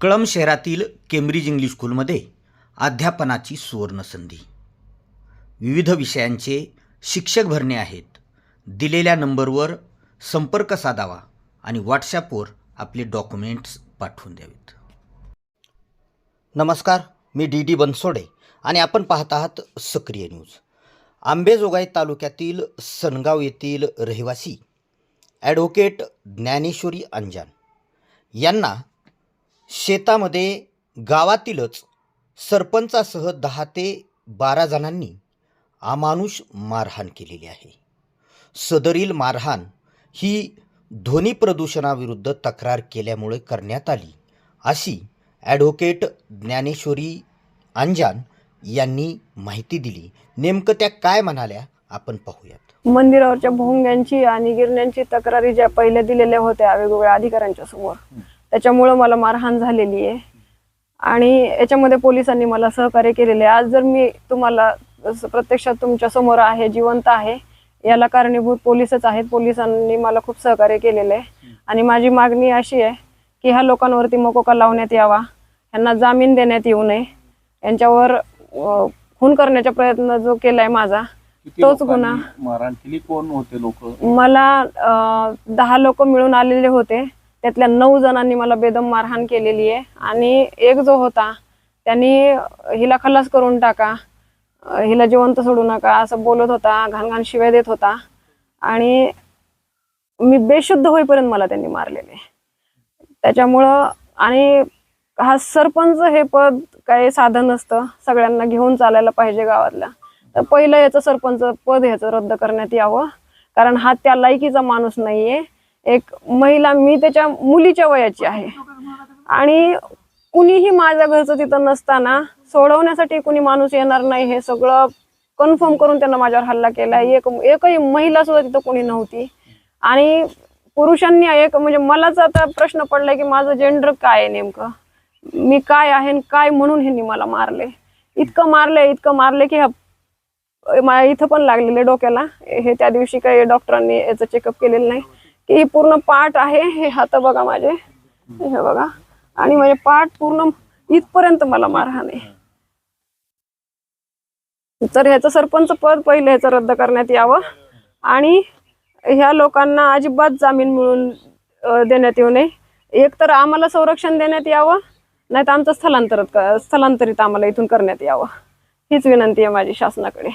कळम शहरातील Cambridge English स्कूलमध्ये अध्यापनाची सुवर्णसंधी विविध विषयांचे शिक्षक भरणे आहेत. दिलेल्या नंबरवर संपर्क साधावा आणि व्हॉट्सॲपवर आपले डॉक्युमेंट्स पाठवून द्यावेत. नमस्कार मी डी डी बनसोडे आणि आपण पाहत आहात सक्रिय न्यूज. आंबेजोगाई तालुक्यातील सनगाव येथील रहिवासी ॲडव्होकेट ज्ञानेश्वरी अंजान यांना शेतामध्ये गावातीलच सरपंचासह दहा ते बारा जणांनी अमानुष मारहाण केलेली आहे. सदरील मारहाण ही ध्वनी प्रदूषणाविरुद्ध तक्रार केल्यामुळे करण्यात आली अशी ॲडव्होकेट ज्ञानेश्वरी अंजान यांनी माहिती दिली. नेमकं त्या काय म्हणाल्या आपण पाहूयात. मंदिरावरच्या भोंग्यांची आणि गिरण्यांची तक्रारी ज्या पहिल्या दिलेल्या होत्या वेगवेगळ्या अधिकाऱ्यांच्या समोर त्याच्यामुळं मला मारहाण झालेली आहे. आणि याच्यामध्ये पोलिसांनी मला सहकार्य केलेले आज जर मी तुम्हाला प्रत्यक्षात तुमच्यासमोर आहे जिवंत आहे याला कारणीभूत पोलीसच आहेत. पोलिसांनी मला खूप सहकार्य केलेलं आहे. आणि माझी मागणी अशी आहे की ह्या लोकांवरती मकोका लावण्यात यावा? यांना जामीन देण्यात येऊ नये. यांच्यावर खून करण्याचा प्रयत्न जो केलाय माझा तोच गुन्हा. मारहाण केली? कोण होते लोक? मला दहा लोक मिळून आलेले होते. त्यातल्या नऊ जणांनी मला बेदम मारहाण केलेली आहे. आणि एक जो होता त्यांनी हिला खलास करून टाका. हिला जिवंत सोडू नका असं बोलत होता घाण घाण शिव्या देत होता. आणि मी बेशुद्ध होईपर्यंत मला त्यांनी मारलेले. त्याच्यामुळं आणि हा सरपंच हे पद काही साधन नसतं. सगळ्यांना घेऊन चालायला पाहिजे गावातल्या तर पहिलं याचं सरपंच पद ह्याचं रद्द करण्यात यावं. कारण हा त्या लायकीचा माणूस नाहीये. एक महिला मी त्याच्या मुलीच्या वयाची आहे. आणि कुणीही माझ्या घरचं तिथं नसताना सोडवण्यासाठी कुणी माणूस येणार नाही हे सगळं कन्फर्म करून त्यांना माझ्यावर हल्ला केला एक एकही महिला सुद्धा तिथं कुणी नव्हती. आणि पुरुषांनी एक म्हणजे मलाच आता प्रश्न पडलाय की माझं जेंडर काय आहे नेमकं? मी काय आहे आणि काय म्हणून ह्यांनी मला मारले? इतकं मारले इतकं मारले की इथं पण लागलेले डोक्याला. हे त्या दिवशी काही डॉक्टरांनी याचं चेकअप केलेलं नाही. की ही पूर्ण पाठ आहे हे हात बघा माझे. हे बघा. आणि माझे पाठ पूर्ण इथपर्यंत मला मारहाण आहे. तर ह्याचं सरपंच पद पहिलं ह्याचं रद्द करण्यात यावं. आणि ह्या लोकांना अजिबात जामीन मिळून देण्यात येऊ नये. एक तर आम्हाला संरक्षण देण्यात यावं नाही तर आमचं स्थलांतरित स्थलांतरित आम्हाला इथून करण्यात यावं. हीच विनंती आहे माझी शासनाकडे.